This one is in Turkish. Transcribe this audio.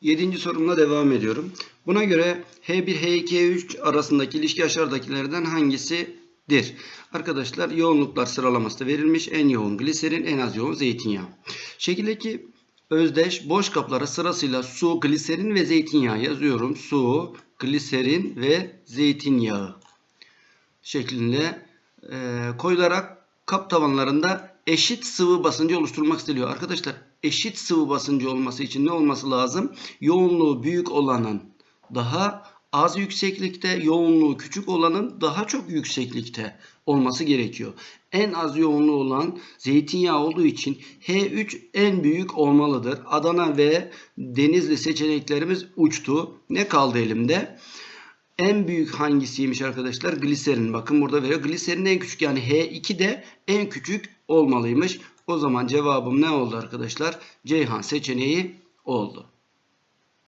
Yedinci sorumla devam ediyorum. Buna göre H1, H2, H3 arasındaki ilişki aşağıdakilerden hangisidir? Arkadaşlar yoğunluklar sıralaması da verilmiş. En yoğun gliserin, en az yoğun zeytinyağı. Şekildeki özdeş boş kaplara sırasıyla su, gliserin ve zeytinyağı yazıyorum. Su, gliserin ve zeytinyağı şeklinde e, koyularak kap tavanlarında eşit sıvı basıncı oluşturulmak isteniyor. Arkadaşlar eşit sıvı basıncı olması için ne olması lazım? Yoğunluğu büyük olanın daha az yükseklikte, yoğunluğu küçük olanın daha çok yükseklikte olması gerekiyor. En az yoğunluğu olan zeytinyağı olduğu için H3 en büyük olmalıdır. Adana ve Denizli seçeneklerimiz uçtu. Ne kaldı elimde? En büyük hangisiymiş arkadaşlar? Gliserin. Bakın burada veriyor. Gliserin en küçük yani H2 de en küçük olmalıymış. O zaman cevabım ne oldu arkadaşlar? Ceyhan seçeneği oldu.